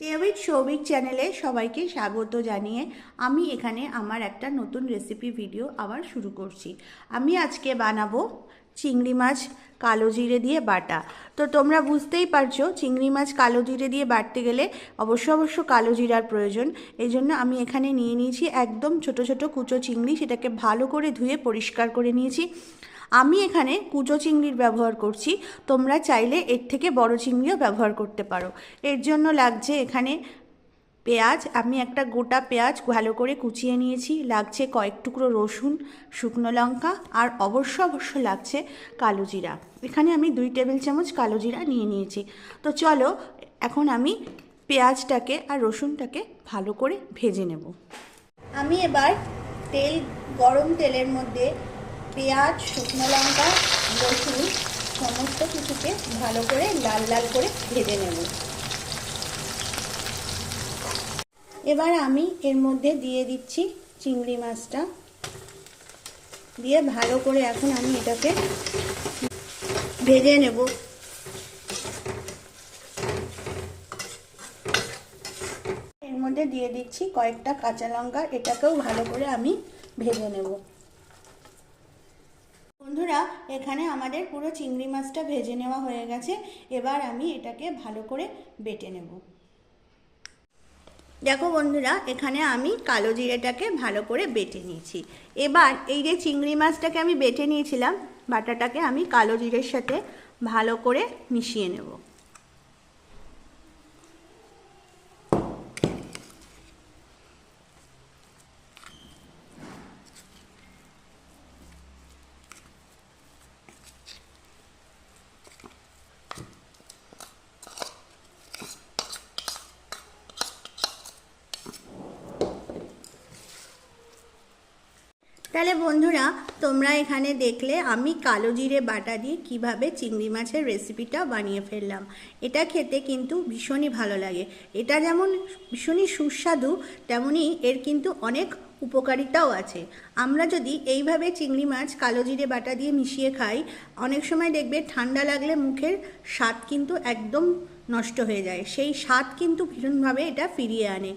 David Shouvik চ্যানেলে সবাইকে স্বাগত জানিয়ে আমি এখানে আমার একটা নতুন রেসিপি ভিডিও আবার শুরু করছি। আমি আজকে বানাবো চিংড়ি মাছ, কালো জিরে দিয়ে বাটা। তো তোমরা বুঝতেই পারছ, চিংড়ি মাছ কালো জিরে দিয়ে বাড়তে গেলে অবশ্য অবশ্য কালো জিরার প্রয়োজন। এই জন্য আমি এখানে নিয়ে নিয়েছি একদম ছোট ছোট কুচো চিংড়ি, সেটাকে ভালো করে ধুয়ে পরিষ্কার করে নিয়েছি। আমি এখানে কুচো চিংড়ির ব্যবহার করছি, তোমরা চাইলে এর থেকে বড় চিংড়িও ব্যবহার করতে পারো। এর জন্য লাগছে এখানে পেঁয়াজ, আমি একটা গোটা পেঁয়াজ ভালো করে কুচিয়ে নিয়েছি। লাগছে কয়েক টুকরো রসুন, শুকনো লঙ্কা আর অবশ্য অবশ্য লাগছে কালো জিরা। এখানে আমি দুই টেবিল চামচ কালো জিরা নিয়ে নিয়েছি। তো চলো, এখন আমি পেঁয়াজটাকে আর রসুনটাকে ভালো করে ভেজে নেব। আমি এবার তেল, গরম তেলের মধ্যে পেঁয়াজ, শুকনো লঙ্কা, রসুন, সমস্ত কিছুকে ভালো করে লাল লাল করে ভেজে নেব। এবার আমি এর মধ্যে দিয়ে দিচ্ছি চিংড়ি মাছটা। দিয়ে ভালো করে এখন আমি এটাকে ভেজে নেব। এর মধ্যে দিয়ে দিচ্ছি কয়েকটা কাঁচা লঙ্কা, এটাকেও ভালো করে আমি ভেজে নেব। বন্ধুরা, এখানে আমাদের পুরো চিংড়ি মাছটা ভেজে নেওয়া হয়ে গেছে। এবার আমি এটাকে ভালো করে বেটে নেব। দেখো বন্ধুরা, এখানে আমি কালো জিরেটাকে ভালো করে বেটে নিয়েছি। এবার এই যে চিংড়ি মাছটাকে আমি বেটে নিয়েছিলাম, বাটাটাকে আমি কালো জিরের সাথে ভালো করে মিশিয়ে নেব। তাহলে বন্ধুরা, তোমরা এখানে দেখলে আমি কালো জিরে বাটা দিয়ে কীভাবে চিংড়ি মাছের রেসিপিটা বানিয়ে ফেললাম। এটা খেতে কিন্তু ভীষণই ভালো লাগে। এটা যেমন ভীষণই সুস্বাদু তেমনই এর কিন্তু অনেক উপকারিতাও আছে। আমরা যদি এইভাবে চিংড়ি মাছ কালো জিরে বাটা দিয়ে মিশিয়ে খাই, অনেক সময় দেখবে ঠান্ডা লাগলে মুখের স্বাদ কিন্তু একদম নষ্ট হয়ে যায়। সেই স্বাদ কিন্তু ভীষণভাবে এটা ফিরিয়ে আনে।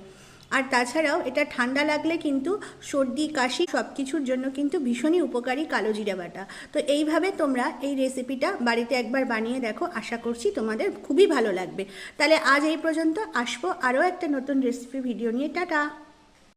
আর তাছাড়াও এটা ঠান্ডা লাগলে কিন্তু সর্দি, কাশি সব কিছুর জন্য কিন্তু ভীষণই উপকারী কালো জিরা বাটা। তো এইভাবে তোমরা এই রেসিপিটা বাড়িতে একবার বানিয়ে দেখো, আশা করছি তোমাদের খুবই ভালো লাগবে। তাহলে আজ এই পর্যন্ত, আসব আরও একটা নতুন রেসিপি ভিডিও নিয়ে। টাটা!